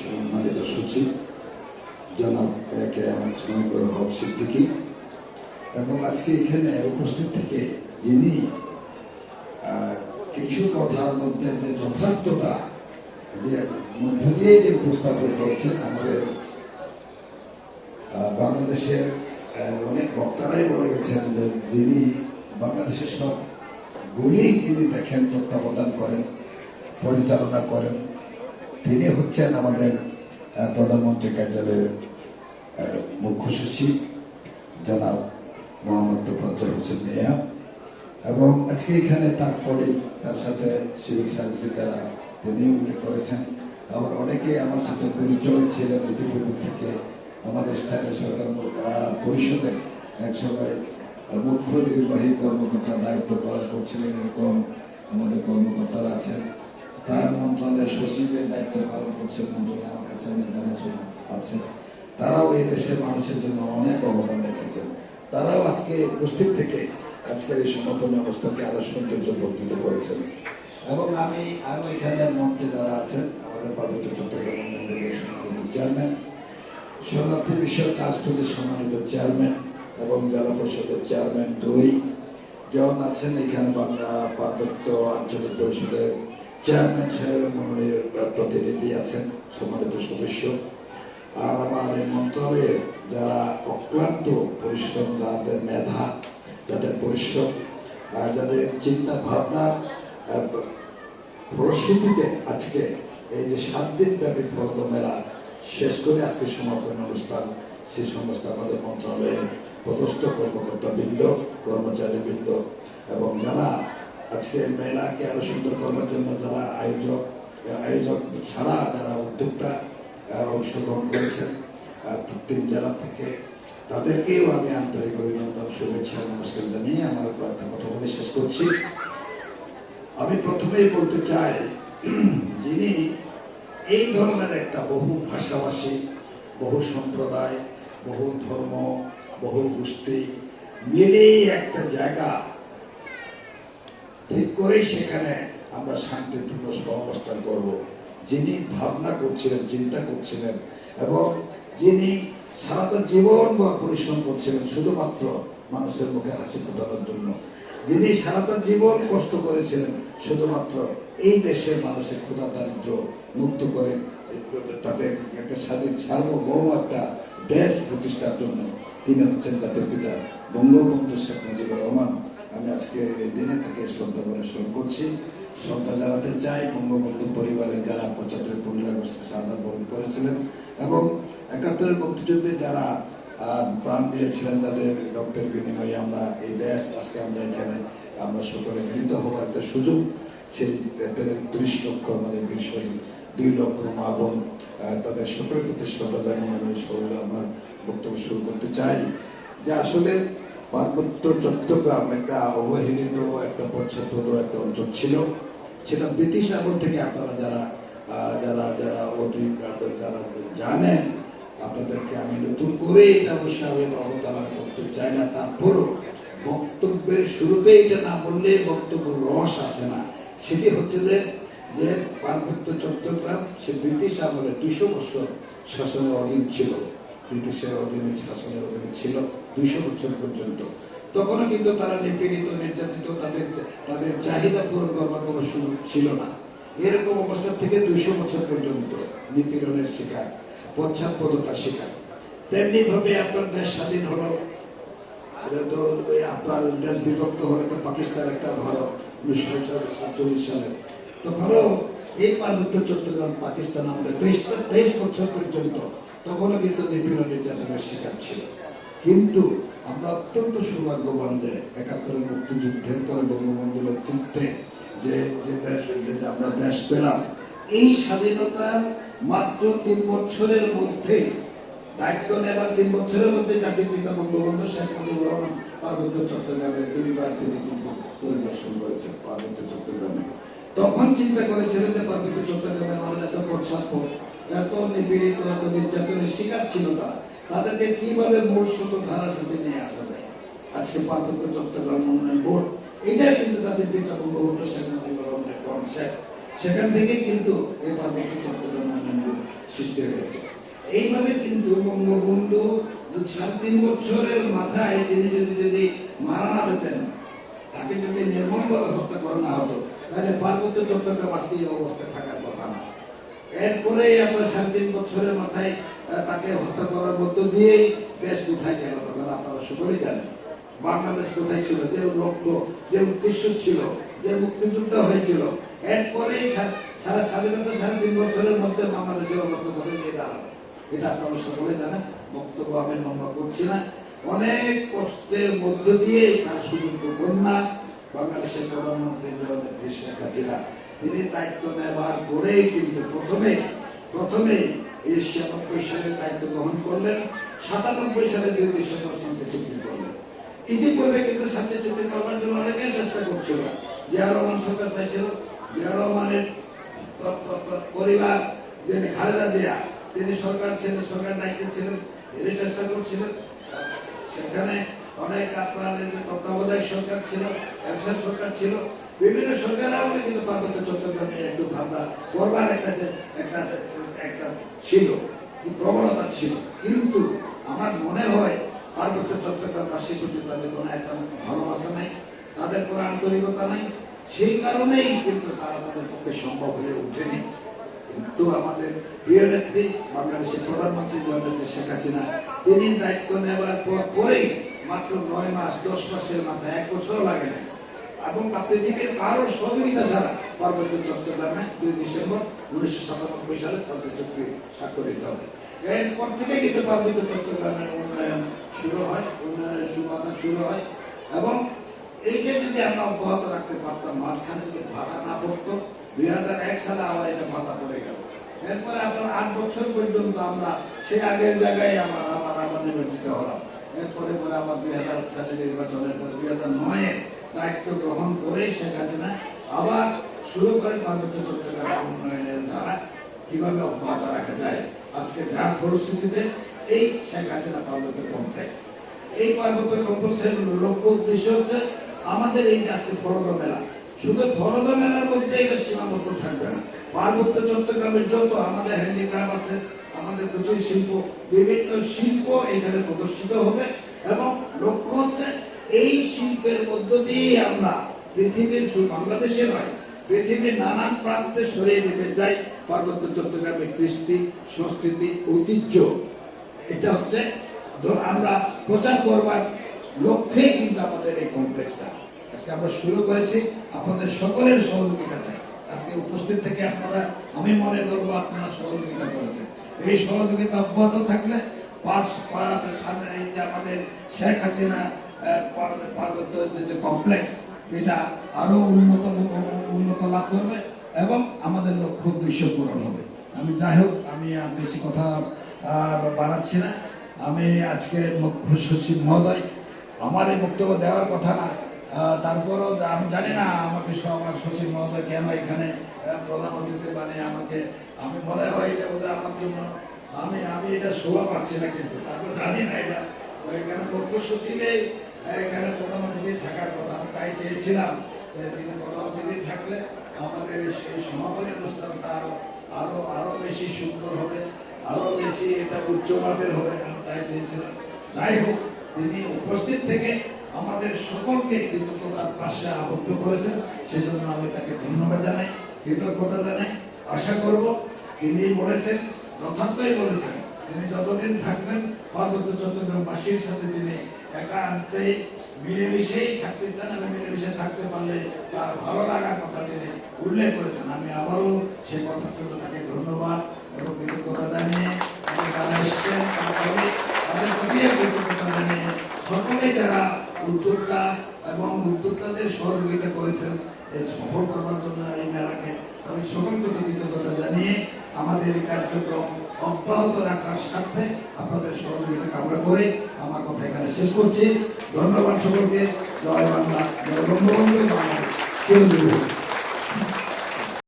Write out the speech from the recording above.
সম্মানিত সচিব, জনাব এ কে হক সিদ্দিকী এবং আজকে এখানে উপস্থিত থেকে যিনি কিছু কথার মধ্যে যে যথার্থতা যে মধ্য দিয়ে যে উপস্থাপন করছেন আমাদের বাংলাদেশের অনেক বক্তারাই বলে গেছেন যে যিনি বাংলাদেশের সব গুলি যিনি দেখেন তত্ত্বাবধান করেন, পরিচালনা করেন তিনি হচ্ছেন আমাদের প্রধানমন্ত্রী কার্যালয়ের মুখ্য সচিব, জনাব মোহাম্মদ তোফাজ্জল হোসেন মিয়া। এবং আজকে এখানে তার তার সাথে সিভিল সার্ভিসে যারা, তিনি উল্লেখ করেছেন। আবার অনেকে আমার সাথে পরিচয় ছিলেন ইতিপূর্বে থেকে আমাদের স্থানীয় সরকার পরিষদের এক সময় মুখ্য নির্বাহী কর্মকর্তা দায়িত্ব পালন করছিলেন এরকম আমাদের কর্মকর্তারা আছেন। তার মন্ত্রণালয়ের সচিবের দায়িত্ব পালন করছে মন্ত্রণালয়, আমার কাছে জানাশোনা আছে। তারাও এই দেশের মানুষের জন্য অনেক অবদান রেখেছেন। তারাও আজকে উপস্থিত থেকে আজকের এই সমাপনী অবস্থাকে আরও সৌন্দর্য বর্ধিত করেছেন। এবং আমি আরও এখানে মঞ্চে যারা আছেন, আমাদের পার্বত্য চট্টগ্রাম চেয়ারম্যান, শরণার্থী বিষয়ক কাজ করতে সম্মানিত চেয়ারম্যান এবং জেলা পরিষদের চেয়ারম্যান দুই। যেমন আছেন এখানে বাংলা পার্বত্য আঞ্চলিক পরিষদের চেয়ারম্যান সাহেব মন্ডলীর প্রতিনিধি আছেন সম্মানিত সদস্য। আর আমার এই মন্ত্রণালয়ের যারা অক্লান্ত পরিশ্রম যাদের মেধা যাদের পরিশ্রম যাদের চিন্তা ভাবনা আহ, আজকে এই যে সাত দিন ব্যাপী ফলদ মেলা শেষ করে আজকে সমাপন অনুষ্ঠান সেই সমস্ত আমাদের মন্ত্রণালয়ের পদস্থ কর্মকর্তা বৃন্দ কর্মচারী বৃন্দ এবং যারা আজকে মেলাকে আরও সুন্দর করার জন্য যারা আয়োজক আয়োজক ছাড়া যারা উদ্যোক্তা অংশগ্রহণ করেছেন তিন জেলা থেকে। তাদেরকেও আমি আন্তরিক অভিনন্দন, শুভেচ্ছা, নমস্কার জানিয়ে আমার কয়েকটা কথা বলে শেষ করছি। আমি প্রথমেই বলতে চাই, যিনি এই ধরনের একটা বহু ভাষাভাষী, বহু সম্প্রদায়, বহু ধর্ম, বহু গোষ্ঠী মিলেই একটা জায়গা ঠিক করেই সেখানে আমরা শান্তিপূর্ণ সহাবস্থান করব। যিনি ভাবনা করছিলেন, চিন্তা করছিলেন, এবং যিনি সারাটা জীবন বা পরিশ্রম করছিলেন শুধুমাত্র মানুষের মুখে হাসি ফোটানোর জন্য। যিনি সারাটা জীবন কষ্ট করেছিলেন শুধুমাত্র এই দেশের মানুষের ক্ষুধা দারিদ্র মুক্ত করে তাদের একটা স্বাধীন সার্বভৌম একটা দেশ প্রতিষ্ঠার জন্য তিনি হচ্ছেন জাতির পিতা বঙ্গবন্ধু শেখ মুজিবুর রহমান। আমি আজকে এই দিনে থেকে শ্রদ্ধা করে স্মরণ করছি। শ্রদ্ধা জানাতে চাই বঙ্গবন্ধু পরিবারের যারা পঁচাত্তর পনেরো আগস্টে সাদা বরণ করেছিলেন এবং একাত্তরের মুক্তিযুদ্ধে যারা প্রাণ দিয়েছিলেন যাদের রক্তের বিনিময়ে আমরা এই দেশ, আজকে আমরা এখানে, আমরা সকলে মিলিত হওয়ার একটা সুযোগ। সেই ত্রিশ লক্ষ, আমাদের বিষয় দুই লক্ষ মা বোন তাদের সকলের প্রতি শ্রদ্ধা জানিয়ে আমি আমার বক্তব্য শুরু করতে চাই যে আসলে পার্বত্য চট্টগ্রাম একটা অবহেলিত একটা পশ্চাৎপদ একটা অঞ্চল ছিল। সেটা ব্রিটিশ আমল থেকে আপনারা যারা যারা যারা অধিক যারা জানেন, আপনাদেরকে আমি নতুন করে এটা অবশ্যই আমি অবতারণা করতে চাই না। তারপরও বক্তব্যের শুরুতে এটা না বললে বক্তব্য রস আসে না। সেটি হচ্ছে যে যে পার্বত্য চট্টগ্রাম, সে ব্রিটিশ আমলে দুইশো বছর শাসনের অধীন ছিল। ব্রিটিশের অধীনে শাসনের অধীনে ছিল। দুইশো বছর পর্যন্ত। তখনও কিন্তু তারা নিপীড়িত নির্যাতিত তাদের তাদের চাহিদা পূরণ করবার কোনো সুযোগ ছিল না। এরকম অবস্থা থেকে দুইশো বছর পর্যন্ত নিপীড়নের শিকার, পশ্চাৎপদতার শিকার। তেমনি ভাবে আপনার দেশ স্বাধীন হলো। তো আপনার দেশ বিভক্ত হলে তো পাকিস্তান একটা ভারত উনিশশো সাতচল্লিশ সালে। তখনও এই পার্বত্য চট্টগ্রাম, পাকিস্তান আমাদের তেইশ তেইশ বছর পর্যন্ত তখনও কিন্তু নিপীড়ন নির্যাতনের শিকার ছিল। কিন্তু আমরা অত্যন্ত সৌভাগ্যবান যে একাত্তরের মুক্তিযুদ্ধের পরে বঙ্গবন্ধুর নেতৃত্বে যে যে দেশ, যে আমরা দেশ পেলাম, এই স্বাধীনতা মাত্র তিন বছরের মধ্যে, দায়িত্ব নেবার তিন বছরের মধ্যে জাতির পিতা বঙ্গবন্ধু শেখ মুজিবুর রহমান, পার্বত্য চট্টগ্রামে দুইবার তিনি কিন্তু পরিদর্শন করেছেন, পার্বত্য চট্টগ্রামে। তখন চিন্তা করেছিলেন যে পার্বত্য চট্টগ্রামের মানুষ এত পশ্চাৎপদ এত নিপীড়িত, এত নির্যাতনের শিকার ছিল তারা। তাদেরকে কীভাবে স্রোত ধারার সাথে নিয়ে আসা যায়? আজকে পার্বত্য চট্টগ্রাম উন্নয়ন বোর্ড, এটাই কিন্তু তাদের পিতা বঙ্গবন্ধু শেখ মুজিবুর রহমানের কনসেপ্ট সেখান থেকে কিন্তু এই পার্বত্য চট্টগ্রাম মন্দির সৃষ্টি হয়েছে। এইভাবে কিন্তু বঙ্গবন্ধু সাড়ে তিন বছরের মাথায় তিনি যদি যদি মারা না দিতেন তাকে যদি নির্মমভাবে হত্যা করা না হতো, তাহলে পার্বত্য চট্টগ্রাম আজকে এই অবস্থায় থাকার কথা না। এরপরে আমরা সাত তিন বছরের মাথায় তাকে হত্যা করার মধ্য দিয়েই দেশ কোথায় গেল, তখন আপনারা সকলেই জানেন। বাংলাদেশ কোথায় ছিল, যে লক্ষ্য যে উদ্দেশ্য ছিল, যে মুক্তিযুদ্ধ হয়েছিল, এরপরেই সারা স্বাধীনতা সাড়ে তিন বছরের মধ্যে বাংলাদেশের অবস্থা কোথায় গিয়ে দাঁড়াল? এটা আপনারা সকলে জানেন, বক্তব্য আমি লম্বা করছি না। অনেক কষ্টের মধ্য দিয়ে তার সুযোগ্য কন্যা বাংলাদেশের প্রধানমন্ত্রী শেখ হাসিনা, তিনি দায়িত্ব নেওয়ার পরেই কিন্তু প্রথমে প্রথমে ছিয়ানব্বই সালে দায়িত্ব গ্রহণ করলেন, সাতানব্বই সালে দুই ডিসেম্বর শান্তি চুক্তি করলেন। ইতিপূর্বে কিন্তু শান্তি চুক্তি করবার জন্য অনেকে চেষ্টা করছিল। জিয়া রহমান সরকার চাইছিল, জিয়া রহমানের পরিবার যিনি খালেদা জিয়া, তিনি সরকার ছিলেন, সরকার দায়িত্বে ছিলেন, তিনি চেষ্টা করছিলেন। সেখানে অনেক আপনার যে তত্ত্বাবধায়ক সরকার ছিল এরশাদ সরকার ছিল, বিভিন্ন সরকার আমলে কিন্তু পার্বত্য চট্টগ্রামে একটু ভাবনা করবার একটা একটা একটা ছিল প্রবণতা ছিল। কিন্তু আমার মনে হয় পার্বত্য চট্টগ্রামবাসীর প্রতি তাদের কোনো একটা ভালোবাসা নাই, তাদের কোনো আন্তরিকতা নাই। সেই কারণেই কিন্তু তারা তাদের পক্ষে সম্ভব হয়ে ওঠেনি। কিন্তু আমাদের প্রিয় নেত্রী, বাংলাদেশের প্রধানমন্ত্রী জননেত্রী শেখ হাসিনা, তিনি দায়িত্ব নেওয়ার পর পরেই মাত্র নয় মাস, দশ মাসের মাথায়, এক বছর লাগে না এবং পৃথিবীর কারও সহযোগিতা ছাড়া পার্বত্য চট্টগ্রামে দুই ডিসেম্বর উনিশশো সাতানব্বই সালে শান্তি চুক্তি স্বাক্ষরিত হবে। এরপর থেকে কিন্তু পার্বত্য চট্টগ্রামের উন্নয়ন শুরু হয়, উন্নয়নের সুবাদা শুরু হয় এবং এইটা যদি আমরা অব্যাহত রাখতে পারতাম, মাঝখানে যদি ভাতা না পড়তো, দুই হাজার এক সালে আবার এটা ভাতা পড়ে গেল। এরপরে আপনার আট বছর পর্যন্ত আমরা সেই আগের জায়গায় আমার আমার আবার নির্বাচিত হলাম। এরপরে পরে আবার দুই হাজার সালে নির্বাচনের পরে দুই হাজার নয়ে দায়িত্ব গ্রহণ করে শেখ হাসিনা আবার শুরু করে পার্বত্য চট্টগ্রাম উন্নয়নের ধারা কীভাবে অব্যাহত রাখা যায়, আজকে যার ফলশ্রুতিতে এই শেখ হাসিনা পার্বত্য কমপ্লেক্স। এই পার্বত্য কমপ্লেক্সের লক্ষ্য উদ্দেশ্য হচ্ছে আমাদের এই যে আজকে ফরদ মেলা, শুধু ফরদ মেলার মধ্যে এটা সীমাবদ্ধ থাকবে না। পার্বত্য চট্টগ্রামের যত আমাদের হ্যান্ডিক্রাফট আছে আমাদের কুটির শিল্প, বিভিন্ন শিল্প এখানে প্রদর্শিত হবে এবং লক্ষ্য হচ্ছে এই শিল্পের মধ্য দিয়ে আমরা পৃথিবীর বাংলাদেশে নয়, পৃথিবীর নানান প্রান্তে সরিয়ে দিতে চাই পার্বত্য চট্টগ্রামের কৃষ্টি, সংস্কৃতি, ঐতিহ্য। এটা হচ্ছে আমরা প্রচার করবার লক্ষ্যে কিন্তু আমাদের এই কমপ্লেক্সটা। আজকে আমরা শুরু করেছি আপনাদের সকলের সহযোগিতা চাই। আজকে উপস্থিত থেকে আপনারা, আমি মনে করব আপনারা সহযোগিতা করেছেন। এই সহযোগিতা অব্যাহত থাকলে পাঁচ আমাদের শেখ হাসিনা পার্বত্য যে- কমপ্লেক্স এটা আরও উন্নত উন্নত লাভ করবে এবং আমাদের লক্ষ্য উদ্দেশ্য পূরণ হবে। আমি যাই হোক, আমি আর বেশি কথা বাড়াচ্ছি না। আমি আজকে মুখ্য সচিব মহোদয়, আমার এই বক্তব্য দেওয়ার কথা না। তারপরও আমি জানি না আমাকে আমার সচিব মহোদয় কেন এখানে প্রধান অতিথি বানিয়ে আমাকে, আমি মনে হয় জন্য। আমি আমি এটা শোভা পাচ্ছি না কিন্তু। তারপর জানি না এটা এখানে মুখ্য সচিবে এখানে প্রধান অতিথি থাকার কথা। আমি তাই চেয়েছিলাম যে তিনি প্রধান অতিথি থাকলে আমাদের সেই সমাপনী অনুষ্ঠানটা আরও আরও আরও বেশি সুন্দর হবে, আরও বেশি এটা উচ্চমানের হবে, আমি তাই চেয়েছিলাম। যাই হোক, তিনি উপস্থিত থেকে আমাদের সকলকে কৃতজ্ঞতার পাশে আবদ্ধ করেছেন। সেজন্য আমি তাকে ধন্যবাদ জানাই, কৃতজ্ঞতা জানাই। আশা করব তিনি বলেছেন যথার্থই বলেছেন, তিনি যতদিন থাকবেন, পার্বত্য চট্টগ্রামবাসীর সাথে তিনি একান্তে মিলেমিশেই থাকতে চান এবং মিলেমিশে থাকতে পারলে তার ভালো লাগার কথা তিনি উল্লেখ করেছেন। আমি আবারও সে কথার জন্য তাকে ধন্যবাদ এবং কৃতজ্ঞতা জানিয়ে তারা এসছেন। তাদের প্রতিও কৃতজ্ঞতা জানিয়ে সকলেই যারা উদ্যোক্তা এবং উদ্যোক্তাদের সহযোগিতা করেছেন এই সফল করবার জন্য এই মেলাকে আমি সকলকে কৃতজ্ঞতা জানিয়ে আমাদের কার্যক্রম অব্যাহত রাখার স্বার্থে আপনাদের সহযোগিতা কামনা করে আমার কথা এখানে শেষ করছি। ধন্যবাদ সকলকে। জয় বাংলা, জয় বঙ্গবন্ধু। বাংলাদেশ।